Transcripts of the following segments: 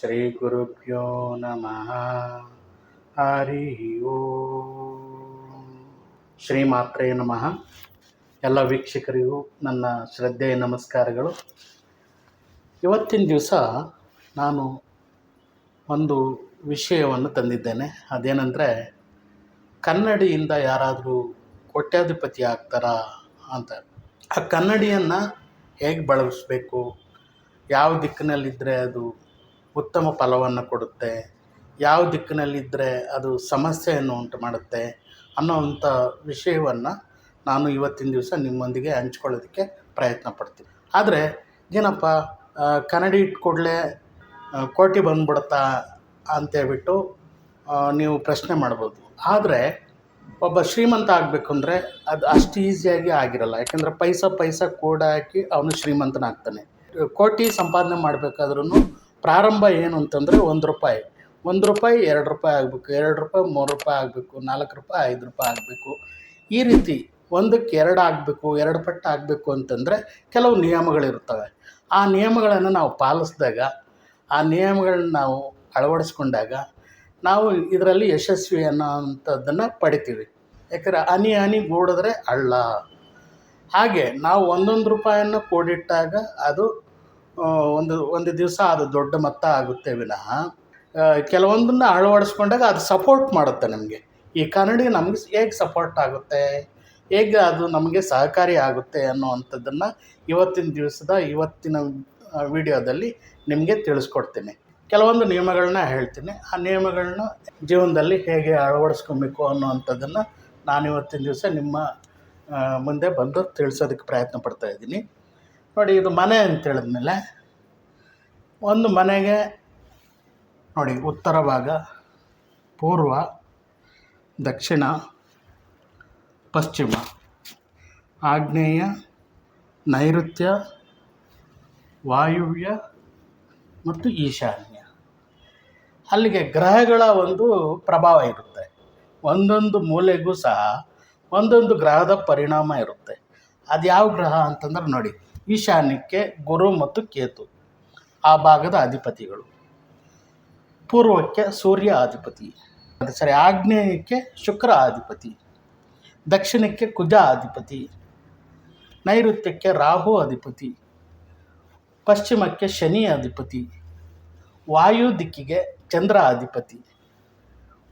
ಶ್ರೀ ಗುರುಭ್ಯೋ ನಮಃ ಹರಿ ಓಂ ಶ್ರೀ ಮಾತ್ರೇ ನಮಃ ಎಲ್ಲ ವೀಕ್ಷಕರಿಗೂ ನನ್ನ ಶ್ರದ್ಧೆಯ ನಮಸ್ಕಾರಗಳು. ಇವತ್ತಿನ ದಿವಸ ನಾನು ಒಂದು ವಿಷಯವನ್ನು ತಂದಿದ್ದೇನೆ. ಅದೇನೆಂದರೆ, ಕನ್ನಡಿಯಿಂದ ಯಾರಾದರೂ ಕೋಟ್ಯಾಧಿಪತಿ ಆಗ್ತಾರಾ ಅಂತ. ಆ ಕನ್ನಡಿಯನ್ನು ಹೇಗೆ ಬಳಸಬೇಕು? ಯಾವ ದಿಕ್ಕಿನಲ್ಲಿದ್ದರೆ ಅದು ಉತ್ತಮ ಫಲವನ್ನು ಕೊಡುತ್ತೆ. ಯಾವ ದಿಕ್ಕಿನಲ್ಲಿದ್ದರೆ ಅದು ಸಮಸ್ಯೆಯನ್ನು ಉಂಟು ಮಾಡುತ್ತೆ ಅನ್ನೋವಂಥ ವಿಷಯವನ್ನು ನಾನು ಇವತ್ತಿನ ದಿವಸ ನಿಮ್ಮೊಂದಿಗೆ ಹಂಚ್ಕೊಳ್ಳೋದಕ್ಕೆ ಪ್ರಯತ್ನ ಪಡ್ತೀನಿ. ಆದರೆ ಏನಪ್ಪ ಕನ್ನಡಿ ಇಟ್ಕೊಡ್ಲೆ ಕೂಡಲೇ ಕೋಟಿ ಬಂದ್ಬಿಡುತ್ತಾ ಅಂತೇಳ್ಬಿಟ್ಟು ನೀವು ಪ್ರಶ್ನೆ ಮಾಡ್ಬೋದು. ಆದರೆ ಒಬ್ಬ ಶ್ರೀಮಂತ ಆಗಬೇಕು ಅಂದರೆ ಅದು ಅಷ್ಟು ಈಸಿಯಾಗಿ ಆಗಿರಲ್ಲ. ಯಾಕಂದರೆ ಪೈಸಾ ಪೈಸಾ ಕೂಡ ಹಾಕಿ ಅವನು ಶ್ರೀಮಂತನಾಗ್ತಾನೆ. ಕೋಟಿ ಸಂಪಾದನೆ ಮಾಡಬೇಕಾದ್ರೂ ಪ್ರಾರಂಭ ಏನು ಅಂತಂದರೆ ಒಂದು ರೂಪಾಯಿ. ಒಂದು ರೂಪಾಯಿ ಎರಡು ರೂಪಾಯಿ ಆಗಬೇಕು, ಎರಡು ರೂಪಾಯಿ ಮೂರು ರೂಪಾಯಿ ಆಗಬೇಕು, ನಾಲ್ಕು ರೂಪಾಯಿ ಐದು ರೂಪಾಯಿ ಆಗಬೇಕು. ಈ ರೀತಿ ಒಂದಕ್ಕೆ ಎರಡು ಆಗಬೇಕು, ಎರಡು ಪಟ್ಟು ಆಗಬೇಕು ಅಂತಂದರೆ ಕೆಲವು ನಿಯಮಗಳಿರ್ತವೆ ಆ ನಿಯಮಗಳನ್ನು ನಾವು ಪಾಲಿಸಿದಾಗ, ಆ ನಿಯಮಗಳನ್ನ ನಾವು ಅಳವಡಿಸ್ಕೊಂಡಾಗ ನಾವು ಇದರಲ್ಲಿ ಯಶಸ್ವಿ ಅನ್ನೋವಂಥದ್ದನ್ನು ಪಡಿತೀವಿ. ಯಾಕಂದರೆ ಹನಿ ಹನಿ ಗೂಡಿದ್ರೆ ಅಳ್ಳ ಹಾಗೆ ನಾವು ಒಂದೊಂದು ರೂಪಾಯಿಯನ್ನು ಕೂಡಿಟ್ಟಾಗ ಅದು ಒಂದು ಒಂದು ದಿವಸ ಅದು ದೊಡ್ಡ ಮೊತ್ತ ಆಗುತ್ತೆ ವಿನಃ. ಕೆಲವೊಂದನ್ನ ಅಳವಡಿಸ್ಕೊಂಡಾಗ ಅದು ಸಪೋರ್ಟ್ ಮಾಡುತ್ತೆ ನಮಗೆ. ಈ ಕನ್ನಡಿಗೆ ನಮಗೆ ಹೇಗೆ ಸಪೋರ್ಟ್ ಆಗುತ್ತೆ? ಹೇಗೆ ಅದು ನಮಗೆ ಸಹಕಾರಿ ಆಗುತ್ತೆ ಅನ್ನುವಂಥದ್ದನ್ನು ಇವತ್ತಿನ ದಿವಸದ, ಇವತ್ತಿನ ವಿಡಿಯೋದಲ್ಲಿ ನಿಮಗೆ ತಿಳಿಸ್ಕೊಡ್ತೀನಿ. ಕೆಲವೊಂದು ನಿಯಮಗಳನ್ನ ಹೇಳ್ತೀನಿ. ಆ ನಿಯಮಗಳನ್ನ ಜೀವನದಲ್ಲಿ ಹೇಗೆ ಅಳವಡಿಸ್ಕೊಬೇಕು ಅನ್ನೋವಂಥದ್ದನ್ನು ನಾನು ಇವತ್ತಿನ ದಿವಸ ನಿಮ್ಮ ಮುಂದೆ ಬಂದು ತಿಳಿಸೋದಕ್ಕೆ ಪ್ರಯತ್ನ ಪಡ್ತಾ ಇದ್ದೀನಿ. ನೋಡಿ, ಇದು ಮನೆ ಅಂತ ಹೇಳಿದ್ಮೇಲೆ ಒಂದು ಮನೆಗೆ ನೋಡಿ, ಉತ್ತರ ಭಾಗ, ಪೂರ್ವ, ದಕ್ಷಿಣ, ಪಶ್ಚಿಮ. ಆಗ್ನೇಯ, ನೈಋತ್ಯ, ವಾಯುವ್ಯ ಮತ್ತು ಈಶಾನ್ಯ. ಅಲ್ಲಿಗೆ ಗ್ರಹಗಳ ಒಂದು ಪ್ರಭಾವ ಇರುತ್ತೆ. ಒಂದೊಂದು ಮೂಲೆಗೂ ಸಹ ಒಂದೊಂದು ಗ್ರಹದ ಪರಿಣಾಮ ಇರುತ್ತೆ. ಅದು ಯಾವ ಗ್ರಹ ಅಂತಂದ್ರೆ ನೋಡಿ ಈಶಾನ್ಯಕ್ಕೆ ಗುರು ಮತ್ತು ಕೇತು, ಆ ಭಾಗದ ಅಧಿಪತಿಗಳು. ಪೂರ್ವಕ್ಕೆ ಸೂರ್ಯ ಅಧಿಪತಿ ಸರಿ ಆಗ್ನೇಯಕ್ಕೆ ಶುಕ್ರ ಅಧಿಪತಿ, ದಕ್ಷಿಣಕ್ಕೆ ಕುಜ ಅಧಿಪತಿ, ನೈಋತ್ಯಕ್ಕೆ ರಾಹು ಅಧಿಪತಿ, ಪಶ್ಚಿಮಕ್ಕೆ ಶನಿ ಅಧಿಪತಿ, ವಾಯು ದಿಕ್ಕಿಗೆ ಚಂದ್ರ ಅಧಿಪತಿ,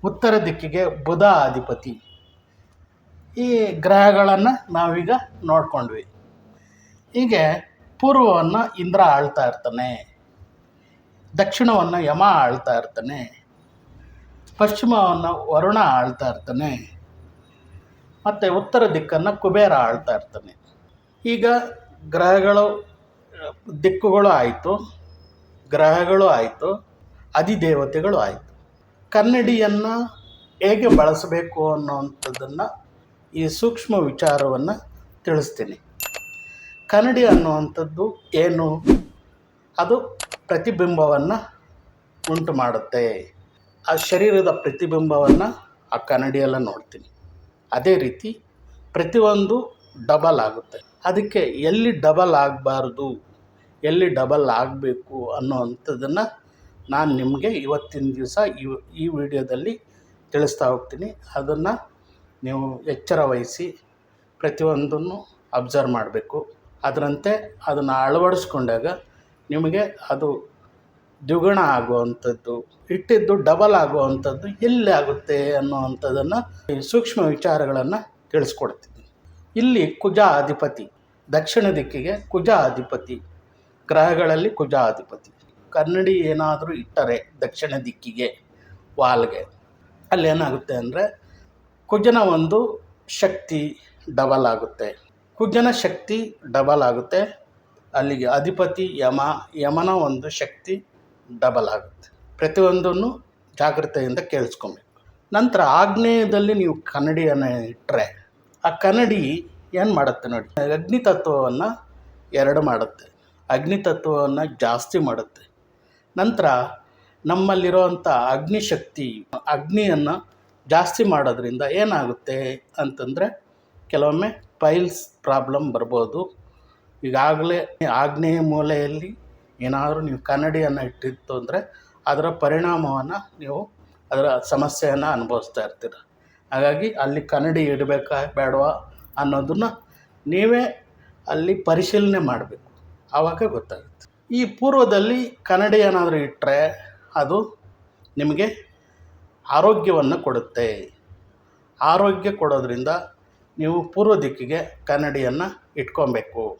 ಉತ್ತರ ದಿಕ್ಕಿಗೆ ಬುಧ ಅಧಿಪತಿ. ಈ ಗ್ರಹಗಳನ್ನು ನಾವೀಗ ನೋಡ್ಕೊಂಡ್ವಿ. ಹೀಗೆ ಪೂರ್ವವನ್ನು ಇಂದ್ರ ಆಳ್ತಾ ಇರ್ತಾನೆ. ದಕ್ಷಿಣವನ್ನು ಯಮ ಆಳ್ತಾ ಇರ್ತಾನೆ. ಪಶ್ಚಿಮವನ್ನು ವರುಣ ಆಳ್ತಾ ಇರ್ತಾನೆ. ಮತ್ತು ಉತ್ತರ ದಿಕ್ಕನ್ನು ಕುಬೇರ ಆಳ್ತಾ ಇರ್ತಾನೆ. ಈಗ ಗ್ರಹಗಳು, ದಿಕ್ಕುಗಳು ಆಯಿತು. ಗ್ರಹಗಳು ಆಯಿತು. ಅಧಿದೇವತೆಗಳು ಆಯಿತು. ಕನ್ನಡಿಯನ್ನು ಹೇಗೆ ಬಳಸಬೇಕು ಅನ್ನುವಂಥದ್ದನ್ನು ಈ ಸೂಕ್ಷ್ಮ ವಿಚಾರವನ್ನು ತಿಳಿಸ್ತೀನಿ. ಕನ್ನಡಿ ಅನ್ನುವಂಥದ್ದು ಏನು? ಅದು ಪ್ರತಿಬಿಂಬವನ್ನು ಉಂಟು ಮಾಡುತ್ತೆ. ಆ ಶರೀರದ ಪ್ರತಿಬಿಂಬವನ್ನು ಆ ಕನ್ನಡಿಯೆಲ್ಲ ನೋಡ್ತೀನಿ. ಅದೇ ರೀತಿ ಪ್ರತಿಯೊಂದು ಡಬಲ್ ಆಗುತ್ತೆ. ಅದಕ್ಕೆ ಎಲ್ಲಿ ಡಬಲ್ ಆಗಬಾರ್ದು, ಎಲ್ಲಿ ಡಬಲ್ ಆಗಬೇಕು ಅನ್ನೋವಂಥದ್ದನ್ನು ನಾನು ನಿಮಗೆ ಇವತ್ತಿನ ದಿವಸ ಈ ಈ ವಿಡಿಯೋದಲ್ಲಿ ತಿಳಿಸ್ತಾ ಹೋಗ್ತೀನಿ. ಅದನ್ನು ನೀವು ಎಚ್ಚರ ವಹಿಸಿ ಪ್ರತಿಯೊಂದನ್ನು ಅಬ್ಸರ್ವ್ ಮಾಡಬೇಕು. ಅದರಂತೆ ಅದನ್ನು ಅಳವಡಿಸ್ಕೊಂಡಾಗ ನಿಮಗೆ ಅದು ದ್ವಿಗುಣ ಆಗುವಂಥದ್ದು, ಇಟ್ಟಿದ್ದು ಡಬಲ್ ಆಗುವಂಥದ್ದು ಎಲ್ಲಿ ಆಗುತ್ತೆ ಅನ್ನುವಂಥದ್ದನ್ನು ಸೂಕ್ಷ್ಮ ವಿಚಾರಗಳನ್ನು ತಿಳಿಸ್ಕೊಡ್ತೀನಿ. ಇಲ್ಲಿ ಕುಜ ಅಧಿಪತಿ ದಕ್ಷಿಣ ದಿಕ್ಕಿಗೆ ಕುಜ ಅಧಿಪತಿ ಗ್ರಹಗಳಲ್ಲಿ ಕುಜ ಅಧಿಪತಿ ಕನ್ನಡಿ ಏನಾದರೂ ಇಟ್ಟರೆ ದಕ್ಷಿಣ ದಿಕ್ಕಿಗೆ, ವಾಲ್ಗೆ ಅಲ್ಲೇನಾಗುತ್ತೆ ಅಂದರೆ ಕುಜನ ಒಂದು ಶಕ್ತಿ ಡಬಲ್ ಆಗುತ್ತೆ. ಕುಜನ ಶಕ್ತಿ ಡಬಲ್ ಆಗುತ್ತೆ. ಅಲ್ಲಿಗೆ ಅಧಿಪತಿ ಯಮ, ಯಮನ ಒಂದು ಶಕ್ತಿ ಡಬಲ್ ಆಗುತ್ತೆ. ಪ್ರತಿಯೊಂದನ್ನು ಜಾಗ್ರತೆಯಿಂದ ಕೇಳಿಸ್ಕೊಬೇಕು. ನಂತರ ಆಗ್ನೇಯದಲ್ಲಿ ನೀವು ಕನ್ನಡಿಯನ್ನು ಇಟ್ಟರೆ ಆ ಕನ್ನಡಿ ಏನು ಮಾಡುತ್ತೆ ನೋಡಿ, ಅಗ್ನಿ ತತ್ವವನ್ನು ಎರಡು ಮಾಡುತ್ತೆ. ಅಗ್ನಿ ತತ್ವವನ್ನು ಜಾಸ್ತಿ ಮಾಡುತ್ತೆ. ನಂತರ ನಮ್ಮಲ್ಲಿರುವಂಥ ಅಗ್ನಿಶಕ್ತಿ ಅಗ್ನಿಯನ್ನು ಜಾಸ್ತಿ ಮಾಡೋದ್ರಿಂದ ಏನಾಗುತ್ತೆ ಅಂತಂದರೆ, ಕೆಲವೊಮ್ಮೆ ಪೈಲ್ಸ್ ಪ್ರಾಬ್ಲಮ್ ಬರ್ಬೋದು. ಈಗಾಗಲೇ ಆಗ್ನೇಯ ಮೂಲೆಯಲ್ಲಿ ಏನಾದರೂ ನೀವು ಕನ್ನಡಿಯನ್ನು ಇಟ್ಟಿತ್ತು ಅಂದರೆ ಅದರ ಪರಿಣಾಮವನ್ನು ನೀವು ಅದರ ಸಮಸ್ಯೆಯನ್ನು ಅನುಭವಿಸ್ತಾ ಇರ್ತೀರ. ಹಾಗಾಗಿ ಅಲ್ಲಿ ಕನ್ನಡಿ ಇಡಬೇಕಾ ಬೇಡವಾ ಅನ್ನೋದನ್ನು ನೀವೇ ಅಲ್ಲಿ ಪರಿಶೀಲನೆ ಮಾಡಬೇಕು. ಆವಾಗ ಗೊತ್ತಾಗುತ್ತೆ. ಈ ಪೂರ್ವದಲ್ಲಿ ಕನ್ನಡಿ ಏನಾದರೂ ಇಟ್ಟರೆ ಅದು ನಿಮಗೆ ಆರೋಗ್ಯವನ್ನು ಕೊಡುತ್ತೆ. ಆರೋಗ್ಯ ಕೊಡೋದ್ರಿಂದ ನೀವು ಪೂರ್ವ ದಿಕ್ಕಿಗೆ ಕನ್ನಡಿಯನ್ನು ಇಟ್ಕೊಬೇಕು.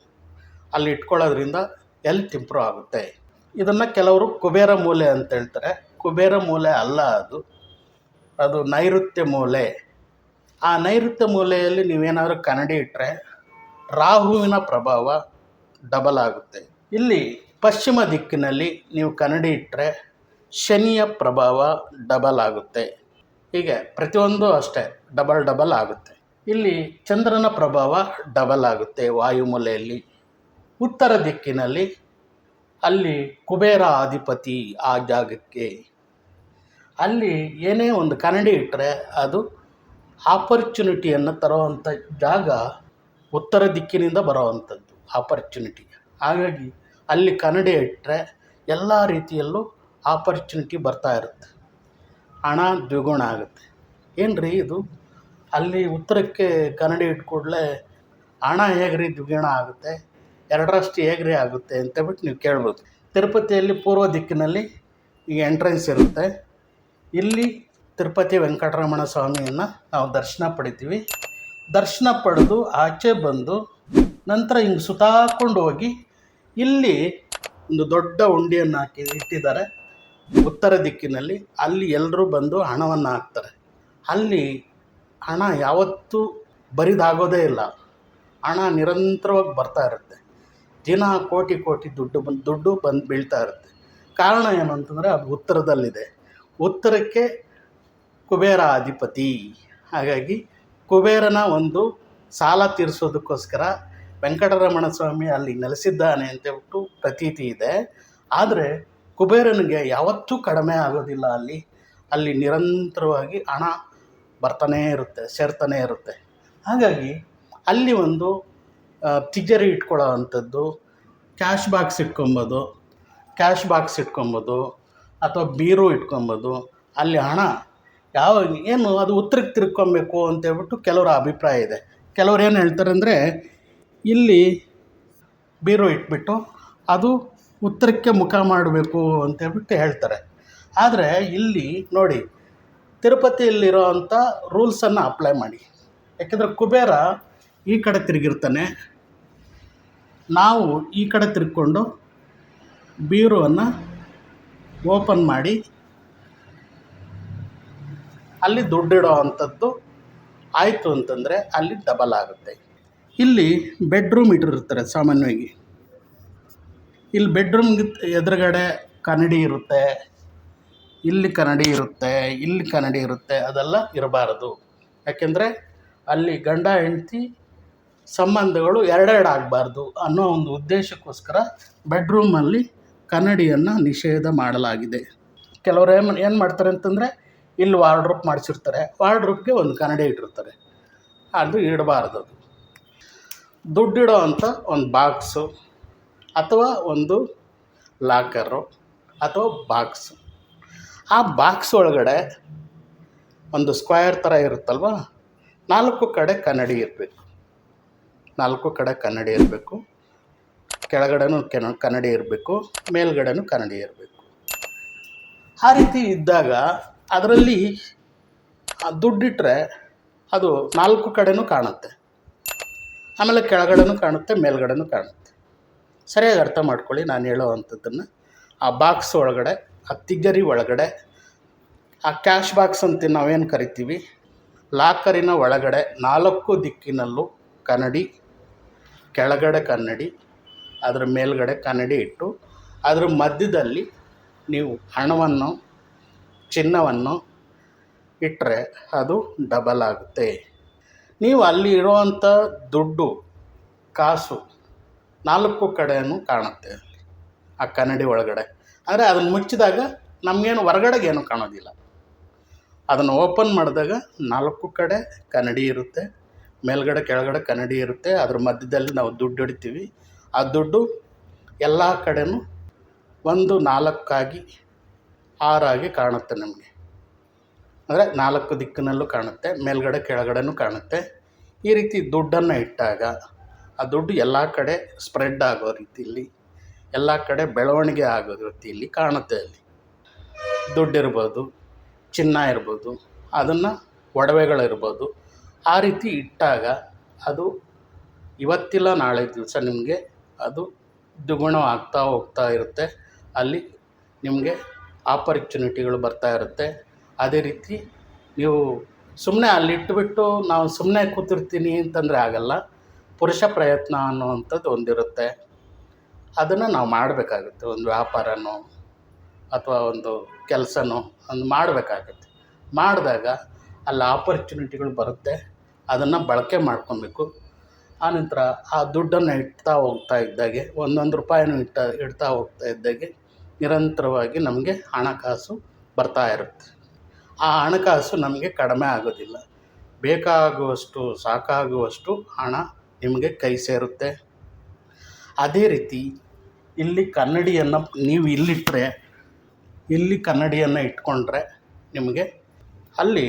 ಅಲ್ಲಿ ಇಟ್ಕೊಳ್ಳೋದ್ರಿಂದ ಎಲ್ತ್ ಇಂಪ್ರೂವ್ ಆಗುತ್ತೆ. ಇದನ್ನು ಕೆಲವರು ಕುಬೇರ ಮೂಲೆ ಅಂತ ಹೇಳ್ತಾರೆ. ಕುಬೇರ ಮೂಲೆ ಅಲ್ಲ ಅದು. ಅದು ನೈಋತ್ಯ ಮೂಲೆ. ಆ ನೈಋತ್ಯ ಮೂಲೆಯಲ್ಲಿ ನೀವೇನಾದರೂ ಕನ್ನಡಿ ಇಟ್ಟರೆ ರಾಹುವಿನ ಪ್ರಭಾವ ಡಬಲ್ ಆಗುತ್ತೆ. ಇಲ್ಲಿ ಪಶ್ಚಿಮ ದಿಕ್ಕಿನಲ್ಲಿ ನೀವು ಕನ್ನಡಿ ಇಟ್ಟರೆ ಶನಿಯ ಪ್ರಭಾವ ಡಬಲ್ ಆಗುತ್ತೆ. ಹೀಗೆ ಪ್ರತಿಯೊಂದು ಅಷ್ಟೇ ಡಬಲ್ ಡಬಲ್ ಆಗುತ್ತೆ. ಇಲ್ಲಿ ಚಂದ್ರನ ಪ್ರಭಾವ ಡಬಲ್ ಆಗುತ್ತೆ ವಾಯುಮೂಲೆಯಲ್ಲಿ. ಉತ್ತರ ದಿಕ್ಕಿನಲ್ಲಿ ಅಲ್ಲಿ ಕುಬೇರ ಅಧಿಪತಿ ಆ ಜಾಗಕ್ಕೆ. ಅಲ್ಲಿ ಏನೇ ಒಂದು ಕನ್ನಡಿ ಇಟ್ಟರೆ ಅದು ಆಪರ್ಚುನಿಟಿಯನ್ನು ತರುವಂಥ ಜಾಗ ಉತ್ತರ ದಿಕ್ಕಿನಿಂದ ಬರುವಂಥದ್ದು ಆಪರ್ಚುನಿಟಿ ಹಾಗಾಗಿ ಅಲ್ಲಿ ಕನ್ನಡಿ ಇಟ್ಟರೆ ಎಲ್ಲ ರೀತಿಯಲ್ಲೂ ಆಪರ್ಚುನಿಟಿ ಬರ್ತಾ ಇರುತ್ತೆ. ಹಣ ದ್ವಿಗುಣ ಆಗುತ್ತೆ. ಏನು ಇದು? ಅಲ್ಲಿ ಉತ್ತರಕ್ಕೆ ಕನ್ನಡಿ ಇಟ್ಟ ಹಣ ಹೇಗ್ರಿ ದ್ವಿಗುಣ ಆಗುತ್ತೆ? ಎರಡರಷ್ಟು ಹೇಗ್ರಿ ಆಗುತ್ತೆ? ಆಗುತ್ತೆ ಅಂತೇಳ್ಬಿಟ್ಟು ನೀವು ಕೇಳ್ಬೋದು. ತಿರುಪತಿಯಲ್ಲಿ ಪೂರ್ವ ದಿಕ್ಕಿನಲ್ಲಿ ಈ ಎಂಟ್ರೆನ್ಸ್ ಇರುತ್ತೆ. ಇಲ್ಲಿ ತಿರುಪತಿ ವೆಂಕಟರಮಣ ಸ್ವಾಮಿಯನ್ನು ನಾವು ದರ್ಶನ ಪಡಿತೀವಿ. ದರ್ಶನ ಪಡೆದು ಆಚೆ ಬಂದು ನಂತರ ಹಿಂಗೆ ಸುತ್ತಾಕೊಂಡು ಹೋಗಿ ಇಲ್ಲಿ ಒಂದು ದೊಡ್ಡ ಉಂಡಿಯನ್ನು ಹಾಕಿ ಇಟ್ಟಿದ್ದಾರೆ. ಉತ್ತರ ದಿಕ್ಕಿನಲ್ಲಿ ಅಲ್ಲಿ ಎಲ್ಲರೂ ಬಂದು ಹಣವನ್ನು ಹಾಕ್ತಾರೆ. ಅಲ್ಲಿ ಹಣ ಯಾವತ್ತೂ ಬರಿದಾಗೋದೇ ಇಲ್ಲ. ಹಣ ನಿರಂತರವಾಗಿ ಬರ್ತಾ ಇರುತ್ತೆ. ದಿನ ಕೋಟಿ ಕೋಟಿ ದುಡ್ಡು ಬಂದು ದುಡ್ಡು ಬಂದು ಬೀಳ್ತಾ ಇರುತ್ತೆ. ಕಾರಣ ಏನು ಅಂತಂದರೆ ಅದು ಉತ್ತರದಲ್ಲಿದೆ. ಉತ್ತರಕ್ಕೆ ಕುಬೇರ ಅಧಿಪತಿ. ಹಾಗಾಗಿ ಕುಬೇರನ ಒಂದು ಸಾಲ ತೀರಿಸೋದಕ್ಕೋಸ್ಕರ ವೆಂಕಟರಮಣ ಸ್ವಾಮಿ ಅಲ್ಲಿ ನೆಲೆಸಿದ್ದಾನೆ ಅಂತೇಳ್ಬಿಟ್ಟು ಪ್ರತೀತಿ ಇದೆ. ಆದರೆ ಕುಬೇರನಿಗೆ ಯಾವತ್ತೂ ಕಡಿಮೆ ಆಗೋದಿಲ್ಲ ಅಲ್ಲಿ. ಅಲ್ಲಿ ನಿರಂತರವಾಗಿ ಹಣ ಬರ್ತಾನೇ ಇರುತ್ತೆ, ಸೇರ್ತಾನೇ ಇರುತ್ತೆ. ಹಾಗಾಗಿ ಅಲ್ಲಿ ಒಂದು ತಿಜರಿ ಇಟ್ಕೊಳ್ಳೋ ಅಂಥದ್ದು ಕ್ಯಾಶ್ ಬಾಕ್ಸ್ ಇಟ್ಕೊಂಬೋದು ಕ್ಯಾಶ್ ಬಾಕ್ಸ್ ಇಟ್ಕೊಂಬೋದು, ಅಥವಾ ಬೀರು ಇಟ್ಕೊಂಬೋದು, ಅಲ್ಲಿ ಹಣ ಯಾವ, ಏನು ಅದು ಉತ್ತರಕ್ಕೆ ತಿರ್ಕೊಬೇಕು ಅಂತೇಳ್ಬಿಟ್ಟು ಕೆಲವರ ಅಭಿಪ್ರಾಯ ಇದೆ. ಕೆಲವ್ರು ಏನು ಹೇಳ್ತಾರೆ ಅಂದರೆ, ಇಲ್ಲಿ ಬೀರು ಇಟ್ಬಿಟ್ಟು ಅದು ಉತ್ತರಕ್ಕೆ ಮುಖ ಮಾಡಬೇಕು ಅಂತೇಳ್ಬಿಟ್ಟು ಹೇಳ್ತಾರೆ. ಆದರೆ ಇಲ್ಲಿ ನೋಡಿ ತಿರುಪತಿಯಲ್ಲಿರೋ ಅಂಥ ರೂಲ್ಸನ್ನು ಅಪ್ಲೈ ಮಾಡಿ. ಯಾಕೆಂದರೆ ಕುಬೇರ ಈ ಕಡೆ ತಿರುಗಿರ್ತಾನೆ. ನಾವು ಈ ಕಡೆ ತಿರ್ಕೊಂಡು ಬೀರುವನ್ನು ಓಪನ್ ಮಾಡಿ ಅಲ್ಲಿ ದುಡ್ಡಿಡೋ ಅಂಥದ್ದು ಆಯಿತು ಅಂತಂದರೆ ಅಲ್ಲಿ ಡಬಲ್ ಆಗುತ್ತೆ. ಇಲ್ಲಿ ಬೆಡ್ರೂಮ್ ಇಟ್ಟಿರ್ತಾರೆ ಸಾಮಾನ್ಯವಾಗಿ. ಇಲ್ಲಿ ಬೆಡ್ರೂಮ್ಗೆ ಎದುರುಗಡೆ ಕನ್ನಡಿ ಇರುತ್ತೆ. ಇಲ್ಲಿ ಕನ್ನಡಿ ಇರುತ್ತೆ, ಇಲ್ಲಿ ಕನ್ನಡಿ ಇರುತ್ತೆ, ಅದೆಲ್ಲ ಇರಬಾರದು. ಯಾಕೆಂದರೆ ಅಲ್ಲಿ ಗಂಡ, ಹೆಂಡತಿ ಸಂಬಂಧಗಳು ಎರಡೆರಡು ಆಗಬಾರ್ದು ಅನ್ನೋ ಒಂದು ಉದ್ದೇಶಕ್ಕೋಸ್ಕರ ಬೆಡ್ರೂಮಲ್ಲಿ ಕನ್ನಡಿಯನ್ನು ನಿಷೇಧ ಮಾಡಲಾಗಿದೆ. ಕೆಲವರು ಏನು ಏನು ಮಾಡ್ತಾರೆ ಅಂತಂದರೆ ಇಲ್ಲಿ ವಾರ್ಡ್ರೋಪ್ ಮಾಡಿಸಿರ್ತಾರೆ, ವಾರ್ಡ್ರೋಪ್ಗೆ ಒಂದು ಕನ್ನಡಿ ಇಟ್ಟಿರ್ತಾರೆ. ಅದು ಇಡಬಾರ್ದು ಅದು. ದುಡ್ಡಿಡೋ ಅಂಥ ಒಂದು ಬಾಕ್ಸು ಅಥವಾ ಒಂದು ಲಾಕರು ಅಥವಾ ಬಾಕ್ಸು. ಆ ಬಾಕ್ಸ್ ಒಳಗಡೆ ಒಂದು ಸ್ಕ್ವಯರ್ ಥರ ಇರುತ್ತಲ್ವ? ನಾಲ್ಕು ಕಡೆ ಕನ್ನಡಿ ಇರಬೇಕು. ನಾಲ್ಕು ಕಡೆ ಕನ್ನಡಿ ಇರಬೇಕು. ಕೆಳಗಡೆನೂ ಕೆನ, ಕನ್ನಡಿ ಇರಬೇಕು. ಮೇಲ್ಗಡೆನೂ ಕನ್ನಡಿ ಇರಬೇಕು. ಆ ರೀತಿ ಇದ್ದಾಗ ಅದರಲ್ಲಿ ದುಡ್ಡಿಟ್ಟರೆ ಅದು ನಾಲ್ಕು ಕಡೆನೂ ಕಾಣುತ್ತೆ. ಆಮೇಲೆ ಕೆಳಗಡೆನೂ ಕಾಣುತ್ತೆ, ಮೇಲ್ಗಡೆನೂ ಕಾಣುತ್ತೆ. ಸರಿಯಾಗಿ ಅರ್ಥ ಮಾಡ್ಕೊಳ್ಳಿ, ನಾನು ಹೇಳೋ ಅಂಥದ್ದನ್ನು ಆ ಬಾಕ್ಸ್ ಒಳಗಡೆ, ಆ ತಿಗ್ಗರಿ ಒಳಗಡೆ, ಆ ಕ್ಯಾಶ್ ಬಾಕ್ಸ್ ಅಂತ ನಾವೇನು ಕರಿತೀವಿ? ಲಾಕರಿನ ಒಳಗಡೆ ನಾಲ್ಕು ದಿಕ್ಕಿನಲ್ಲೂ ಕನ್ನಡಿ, ಕೆಳಗಡೆ ಕನ್ನಡಿ, ಅದರ ಮೇಲ್ಗಡೆ ಕನ್ನಡಿ ಇಟ್ಟು, ಅದರ ಮಧ್ಯದಲ್ಲಿ ನೀವು ಹಣವನ್ನು, ಚಿನ್ನವನ್ನು ಇಟ್ಟರೆ ಅದು ಡಬಲ್ ಆಗುತ್ತೆ. ನೀವು ಅಲ್ಲಿ ಇರುವಂಥ ದುಡ್ಡು, ಕಾಸು ನಾಲ್ಕು ಕಡೆಯೂ ಕಾಣುತ್ತೆ. ಆ ಕನ್ನಡಿ ಒಳಗಡೆ. ಆದರೆ ಅದನ್ನು ಮುಚ್ಚಿದಾಗ ನಮಗೇನು ಹೊರಗಡೆಗೆ ಕಾಣೋದಿಲ್ಲ. ಅದನ್ನು ಓಪನ್ ಮಾಡಿದಾಗ ನಾಲ್ಕು ಕಡೆ ಕನ್ನಡಿ ಇರುತ್ತೆ. ಮೇಲ್ಗಡೆ, ಕೆಳಗಡೆ ಕನ್ನಡಿ ಇರುತ್ತೆ. ಅದ್ರ ಮಧ್ಯದಲ್ಲಿ ನಾವು ದುಡ್ಡು ಇಡ್ತೀವಿ. ಆ ದುಡ್ಡು ಎಲ್ಲ ಕಡೆನೂ ಒಂದು ನಾಲ್ಕಾಗಿ, ಆರಾಗಿ ಕಾಣುತ್ತೆ ನಮಗೆ. ಅಂದರೆ ನಾಲ್ಕು ದಿಕ್ಕಿನಲ್ಲೂ ಕಾಣುತ್ತೆ, ಮೇಲ್ಗಡೆ, ಕೆಳಗಡೆನೂ ಕಾಣುತ್ತೆ. ಈ ರೀತಿ ದುಡ್ಡನ್ನು ಇಟ್ಟಾಗ ಆ ದುಡ್ಡು ಎಲ್ಲ ಕಡೆ ಸ್ಪ್ರೆಡ್ ಆಗೋ ರೀತಿಯಲ್ಲಿ ಎಲ್ಲ ಕಡೆ ಬೆಳವಣಿಗೆ ಆಗೋ ರೀತಿಯಲ್ಲಿ ಕಾಣುತ್ತೆ ಅಲ್ಲಿ. ದುಡ್ಡಿರ್ಬೋದು ಚಿನ್ನ ಇರ್ಬೋದು, ಅದನ್ನು ಒಡವೆಗಳಿರ್ಬೋದು. ಆ ರೀತಿ ಇಟ್ಟಾಗ ಅದು ಇವತ್ತಿಲ್ಲ, ನಾಳೆ ದಿವಸ ನಿಮಗೆ ಅದು ದ್ವಿಗುಣ ಆಗ್ತಾ ಹೋಗ್ತಾ ಇರುತ್ತೆ. ಅಲ್ಲಿ ನಿಮಗೆ ಆಪರ್ಚುನಿಟಿಗಳು ಬರ್ತಾ ಇರುತ್ತೆ. ಅದೇ ರೀತಿ ನೀವು ಸುಮ್ಮನೆ ಅಲ್ಲಿ ಇಟ್ಬಿಟ್ಟು ನಾವು ಸುಮ್ಮನೆ ಕೂತಿರ್ತೀನಿ ಅಂತಂದರೆ ಆಗಲ್ಲ. ಪುರುಷ ಪ್ರಯತ್ನ ಅನ್ನುವಂಥದ್ದು ಒಂದಿರುತ್ತೆ. ಅದನ್ನು ನಾವು ಮಾಡಬೇಕಾಗುತ್ತೆ. ಒಂದು ವ್ಯಾಪಾರನೋ ಅಥವಾ ಒಂದು ಕೆಲಸನೋ ಒಂದು ಮಾಡಬೇಕಾಗುತ್ತೆ. ಮಾಡಿದಾಗ ಅಲ್ಲಿ ಆಪರ್ಚುನಿಟಿಗಳು ಬರುತ್ತೆ. ಅದನ್ನು ಬಳಕೆ ಮಾಡ್ಕೊಬೇಕು. ಆನಂತರ ಆ ದುಡ್ಡನ್ನು ಇಡ್ತಾ ಹೋಗ್ತಾ ಇದ್ದಾಗೆ, ಒಂದೊಂದು ರೂಪಾಯಿನೂ ಇಟ್ಟ, ಇಡ್ತಾ ಹೋಗ್ತಾ ಇದ್ದಾಗೆ ನಿರಂತರವಾಗಿ ನಮಗೆ ಹಣಕಾಸು ಬರ್ತಾ ಇರುತ್ತೆ. ಆ ಹಣಕಾಸು ನಮಗೆ ಕಡಿಮೆ ಆಗೋದಿಲ್ಲ. ಬೇಕಾಗುವಷ್ಟು, ಸಾಕಾಗುವಷ್ಟು ಹಣ ನಿಮಗೆ ಕೈ ಸೇರುತ್ತೆ. ಅದೇ ರೀತಿ ಇಲ್ಲಿ ಕನ್ನಡಿಯನ್ನು ನೀವು ಇಲ್ಲಿಟ್ಟರೆ ಇಲ್ಲಿ ಕನ್ನಡಿಯನ್ನು ಇಟ್ಕೊಂಡ್ರೆ ನಿಮಗೆ ಅಲ್ಲಿ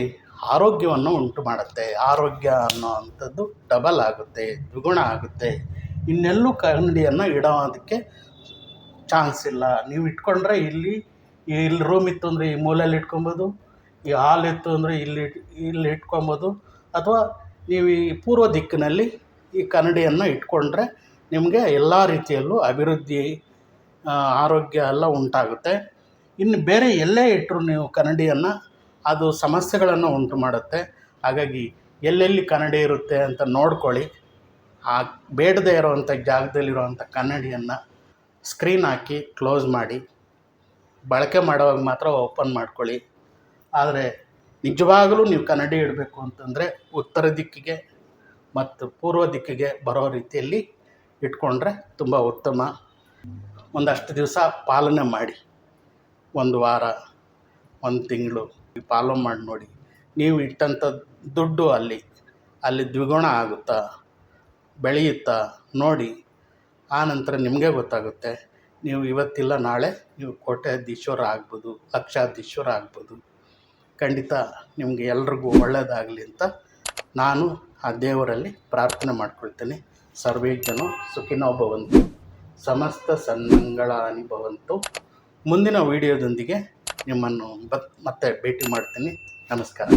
ಆರೋಗ್ಯವನ್ನು ಉಂಟು ಮಾಡುತ್ತೆ. ಆರೋಗ್ಯ ಅನ್ನೋ ಅಂಥದ್ದು ಡಬಲ್ ಆಗುತ್ತೆ, ದ್ವಿಗುಣ ಆಗುತ್ತೆ. ಇನ್ನೆಲ್ಲೂ ಕನ್ನಡಿಯನ್ನು ಇಡೋದಕ್ಕೆ ಚಾನ್ಸ್ ಇಲ್ಲ. ನೀವು ಇಟ್ಕೊಂಡ್ರೆ ಇಲ್ಲಿ ಇಲ್ಲಿ ರೂಮ್ ಇತ್ತು ಅಂದರೆ ಈ ಮೂಲೆಯಲ್ಲಿ ಇಟ್ಕೊಬೋದು, ಈ ಹಾಲ್ ಇತ್ತು ಅಂದರೆ ಇಲ್ಲಿ ಇಲ್ಲಿ ಇಟ್ಕೊಬೋದು. ಅಥವಾ ನೀವು ಈ ಪೂರ್ವ ದಿಕ್ಕಿನಲ್ಲಿ ಈ ಕನ್ನಡಿಯನ್ನು ಇಟ್ಕೊಂಡ್ರೆ ನಿಮಗೆ ಎಲ್ಲ ರೀತಿಯಲ್ಲೂ ಅಭಿವೃದ್ಧಿ ಆರೋಗ್ಯ ಎಲ್ಲ ಉಂಟಾಗುತ್ತೆ. ಇನ್ನು ಬೇರೆ ಎಲ್ಲೇ ಇಟ್ಟರು ನೀವು ಕನ್ನಡಿಯನ್ನು ಅದು ಸಮಸ್ಯೆಗಳನ್ನು ಉಂಟು ಮಾಡುತ್ತೆ. ಹಾಗಾಗಿ ಎಲ್ಲೆಲ್ಲಿ ಕನ್ನಡಿ ಇರುತ್ತೆ ಅಂತ ನೋಡ್ಕೊಳ್ಳಿ. ಆ ಬೇಡದೇ ಇರೋವಂಥ ಜಾಗದಲ್ಲಿರುವಂಥ ಕನ್ನಡಿಯನ್ನು ಸ್ಕ್ರೀನ್ ಹಾಕಿ ಕ್ಲೋಸ್ ಮಾಡಿ. ಬಳಕೆ ಮಾಡುವಾಗ ಮಾತ್ರ ಓಪನ್ ಮಾಡ್ಕೊಳ್ಳಿ. ಆದರೆ ನಿಜವಾಗಲೂ ನೀವು ಕನ್ನಡಿ ಇಡಬೇಕು ಅಂತಂದರೆ ಉತ್ತರ ದಿಕ್ಕಿಗೆ ಮತ್ತು ಪೂರ್ವ ದಿಕ್ಕಿಗೆ ಬರೋ ರೀತಿಯಲ್ಲಿ ಇಟ್ಕೊಂಡ್ರೆ ತುಂಬ ಉತ್ತಮ. ಒಂದಷ್ಟು ದಿವಸ ಪಾಲನೆ ಮಾಡಿ. ಒಂದು ವಾರ, ಒಂದು ತಿಂಗಳು ಪಾಲೋ ಮಾಡಿ ನೋಡಿ. ನೀವು ಇಟ್ಟಂಥ ದುಡ್ಡು ಅಲ್ಲಿ ಅಲ್ಲಿ ದ್ವಿಗುಣ ಆಗುತ್ತಾ? ಬೆಳೆಯುತ್ತಾ? ನೋಡಿ. ಆ ನಂತರ ನಿಮಗೆ ಗೊತ್ತಾಗುತ್ತೆ. ನೀವು ಇವತ್ತಿಲ್ಲ, ನಾಳೆ ನೀವು ಕೋಟ್ಯಾಧೀಶ್ವರ ಆಗ್ಬೋದು, ಲಕ್ಷಾಧೀಶ್ವರ ಆಗ್ಬೋದು. ಖಂಡಿತ ನಿಮಗೆ ಎಲ್ರಿಗೂ ಒಳ್ಳೆಯದಾಗಲಿ ಅಂತ ನಾನು ಆ ದೇವರಲ್ಲಿ ಪ್ರಾರ್ಥನೆ ಮಾಡ್ಕೊಳ್ತೇನೆ. ಸರ್ವೇ ಜನ ಸುಖಿನೋ ಭವಂತು. ಸಮಸ್ತ ಸನ್ಮಂಗಳಾನಿ ಭವಂತು. ಮುಂದಿನ ವಿಡಿಯೋದೊಂದಿಗೆ ನಿಮ್ಮನ್ನು ಬತ್ ಮತ್ತೆ ಭೇಟಿ ಮಾಡ್ತೀನಿ. ನಮಸ್ಕಾರ.